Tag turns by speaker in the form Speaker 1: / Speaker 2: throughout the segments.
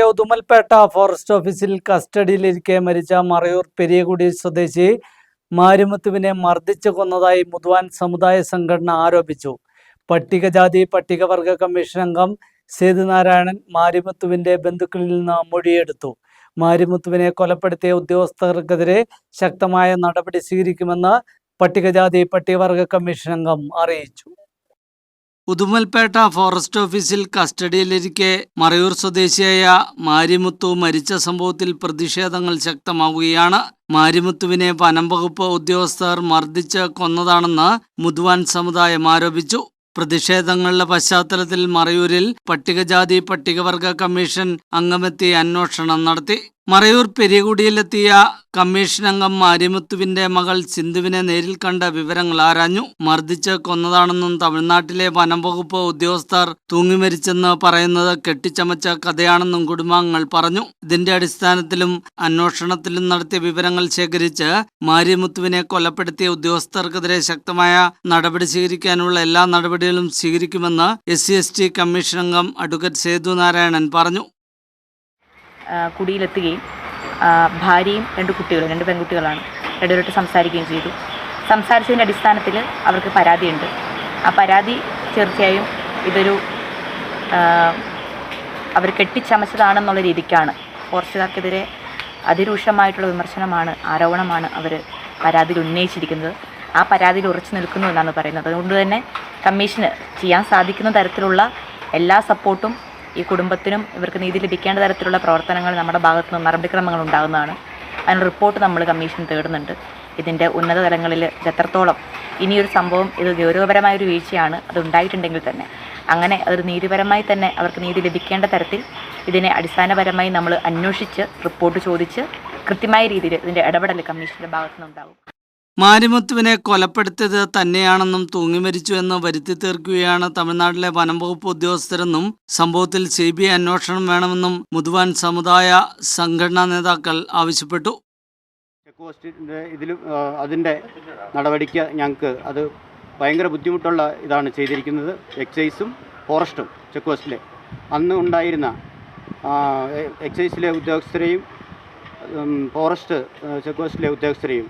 Speaker 1: Udumalpet forest ഓഫീസിൽ കസ്റ്റഡിയിലിരിക്കെ മരിച്ച മറയൂർ പെരിയകുടി സ്വദേശി മാരിമുത്തുവിനെ മർദ്ദിച്ചു കൊന്നതായി മുതുവാൻ സമുദായ സംഘടന ആരോപിച്ചു. പട്ടികജാതി പട്ടികവർഗ കമ്മീഷൻ അംഗം സേതുനാരായണൻ മാരിമുത്തുവിന്റെ ബന്ധുക്കളിൽ നിന്ന് മൊഴിയെടുത്തു. മാരിമുത്തുവിനെ കൊലപ്പെടുത്തിയ ഉദ്യോഗസ്ഥർക്കെതിരെ ശക്തമായ നടപടി സ്വീകരിക്കുമെന്ന് പട്ടികജാതി പട്ടികവർഗ കമ്മീഷൻ അംഗം അറിയിച്ചു. ഉദുമൽപേട്ട ഫോറസ്റ്റ് ഓഫീസിൽ കസ്റ്റഡിയിലിരിക്കെ മറയൂർ സ്വദേശിയായ മാരിമുത്തു മരിച്ച സംഭവത്തിൽ പ്രതിഷേധങ്ങൾ ശക്തമാവുകയാണ്. മാരിമുത്തുവിനെ വനം വകുപ്പ് ഉദ്യോഗസ്ഥർ മർദ്ദിച്ച് കൊന്നതാണെന്ന് മുതുവാൻ സമുദായം ആരോപിച്ചു. പ്രതിഷേധങ്ങളുടെ പശ്ചാത്തലത്തിൽ മറയൂരിൽ പട്ടികജാതി പട്ടികവർഗ കമ്മീഷൻ അംഗമെത്തി അന്വേഷണം നടത്തി. മറയൂർ പെരിയകുടിയിലെത്തിയ കമ്മീഷൻ അംഗം മാരിമുത്തുവിന്റെ മകൾ സിന്ധുവിനെ നേരിൽ കണ്ട വിവരങ്ങൾ ആരാഞ്ഞു? മർദ്ദിച്ച് കൊന്നതാണെന്നും തമിഴ്നാട്ടിലെ വനം വകുപ്പ് ഉദ്യോഗസ്ഥർ തൂങ്ങിമരിച്ചെന്ന് പറയുന്നത് കെട്ടിച്ചമച്ച കഥയാണെന്നും കുടുംബാംഗങ്ങൾ പറഞ്ഞു. ഇതിന്റെ അടിസ്ഥാനത്തിലും അന്വേഷണത്തിലും നടത്തിയ വിവരങ്ങൾ ശേഖരിച്ച് മാരിമുത്തുവിനെ കൊലപ്പെടുത്തിയ ഉദ്യോഗസ്ഥർക്കെതിരെ ശക്തമായ നടപടി സ്വീകരിക്കാനുള്ള എല്ലാ നടപടികളും സ്വീകരിക്കുമെന്ന് എസ് സി കമ്മീഷൻ അംഗം അഡ്വക്കേറ്റ് സേതു നാരായണൻ പറഞ്ഞു.
Speaker 2: കുടിയിലെത്തുകയും ഭാര്യയും രണ്ട് കുട്ടികളും രണ്ട് പെൺകുട്ടികളാണ് രണ്ടുപേരോട്ട് സംസാരിക്കുകയും ചെയ്തു. സംസാരിച്ചതിന്റെ അടിസ്ഥാനത്തിൽ അവർക്ക് പരാതിയുണ്ട്. ആ പരാതി തീർച്ചയായും ഇതൊരു അവർ കെട്ടിച്ചമച്ചതാണെന്നുള്ള രീതിക്കാണ്. ഫോറസ്റ്റുകാർക്കെതിരെ അതിരൂക്ഷമായിട്ടുള്ള വിമർശനമാണ് ആരോപണമാണ് അവർ പരാതിയിൽ ഉന്നയിച്ചിരിക്കുന്നത്. ആ പരാതിയിൽ ഉറച്ചു നിൽക്കുന്നു എന്നാണ് പറയുന്നത്. അതുകൊണ്ട് തന്നെ കമ്മീഷന് ചെയ്യാൻ സാധിക്കുന്ന തരത്തിലുള്ള എല്ലാ സപ്പോർട്ടും ഈ കുടുംബത്തിനും ഇവർക്ക് നീതി ലഭിക്കേണ്ട തരത്തിലുള്ള പ്രവർത്തനങ്ങൾ നമ്മുടെ ഭാഗത്തു നിന്ന് നടപടിക്രമങ്ങൾ ഉണ്ടാകുന്നതാണ്. അതിനുള്ള റിപ്പോർട്ട് നമ്മൾ കമ്മീഷൻ തേടുന്നുണ്ട്. ഇതിന്റെ ഉന്നത തലങ്ങളിൽ എത്രത്തോളം ഇനിയൊരു സംഭവം ഇത് ഗൗരവപരമായ ഒരു വീഴ്ചയാണ് അത് ഉണ്ടായിട്ടുണ്ടെങ്കിൽ തന്നെ. അങ്ങനെ അതൊരു നീതിപരമായി തന്നെ അവർക്ക് നീതി ലഭിക്കേണ്ട തരത്തിൽ ഇതിനെ അടിസ്ഥാനപരമായി നമ്മൾ അന്വേഷിച്ച് റിപ്പോർട്ട് ചോദിച്ച് കൃത്യമായ രീതിയിൽ ഇതിന്റെ ഇടപെടൽ കമ്മീഷന്റെ ഭാഗത്തു നിന്നുണ്ടാകും
Speaker 1: മാരിമുത്തുവിനെ കൊലപ്പെടുത്തിയത് തന്നെയാണെന്നും തൂങ്ങിമരിച്ചു എന്ന് വരുത്തി തീർക്കുകയാണ് തമിഴ്നാട്ടിലെ വനം വകുപ്പ് ഉദ്യോഗസ്ഥരെന്നും സംഭവത്തിൽ സി ബി ഐ അന്വേഷണം വേണമെന്നും മുതുവാൻ സമുദായ സംഘടനാ നേതാക്കൾ ആവശ്യപ്പെട്ടു.
Speaker 3: ചെക്ക് പോസ്റ്റിന്റെ ഇതിലും അതിന്റെ നടപടിക്ക് ഞങ്ങൾക്ക് അത് ഭയങ്കര ബുദ്ധിമുട്ടുള്ള ഇതാണ് ചെയ്തിരിക്കുന്നത്. എക്സൈസും ഫോറസ്റ്റും ചെക്ക് പോസ്റ്റിലെ അന്ന് ഉണ്ടായിരുന്ന എക്സൈസിലെ ഉദ്യോഗസ്ഥരെയും ഫോറസ്റ്റ് ചെക്ക് പോസ്റ്റിലെ ഉദ്യോഗസ്ഥരെയും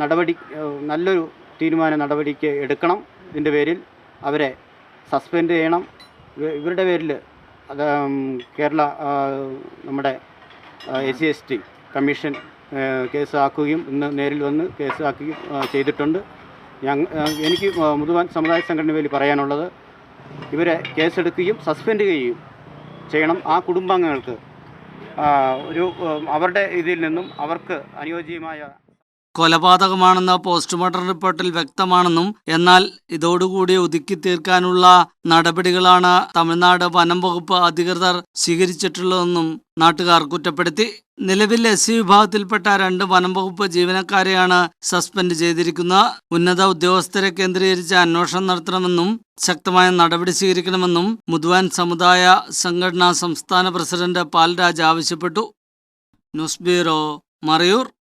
Speaker 3: നടപടി നല്ലൊരു തീരുമാന നടപടിക്ക് എടുക്കണം ഇതിന്റെ പേരിൽ. അവരെ സസ്പെൻഡ് ചെയ്യണം. ഇവരുടെ പേരിൽ അത് കേരള നമ്മുടെ S C S T commission കേസാക്കുകയും ഇന്ന് നേരിൽ വന്ന് കേസ് ആക്കുകയും ചെയ്തിട്ടുണ്ട്. ഞങ്ങ എനിക്ക് മുതുവാൻ സമുദായ സംഘടന വേണ്ടി പറയാനുള്ളത് ഇവരെ കേസെടുക്കുകയും സസ്പെൻഡ് ചെയ്യുകയും ചെയ്യണം. ആ കുടുംബാംഗങ്ങൾക്ക് ഒരു അവരുടെ ഇതിൽ നിന്നും അവർക്ക് അനുയോജ്യമായ
Speaker 1: കൊലപാതകമാണെന്ന് പോസ്റ്റ്മോർട്ടം റിപ്പോർട്ടിൽ വ്യക്തമാണെന്നും എന്നാൽ ഇതോടുകൂടി ഒതുക്കി തീർക്കാനുള്ള നടപടികളാണ് തമിഴ്നാട് വനം വകുപ്പ് അധികൃതർ സ്വീകരിച്ചിട്ടുള്ളതെന്നും നാട്ടുകാർ കുറ്റപ്പെടുത്തി. നിലവിൽ എസ് സി വിഭാഗത്തിൽപ്പെട്ട രണ്ട് വനം വകുപ്പ് ജീവനക്കാരെയാണ് സസ്പെൻഡ് ചെയ്തിരിക്കുന്നത് ഉന്നത ഉദ്യോഗസ്ഥരെ കേന്ദ്രീകരിച്ച് അന്വേഷണം നടത്തണമെന്നും ശക്തമായ നടപടി സ്വീകരിക്കണമെന്നും മുതുവാൻ സമുദായ സംഘടനാ സംസ്ഥാന പ്രസിഡന്റ് പാൽരാജ് ആവശ്യപ്പെട്ടു. News bureau Marayur.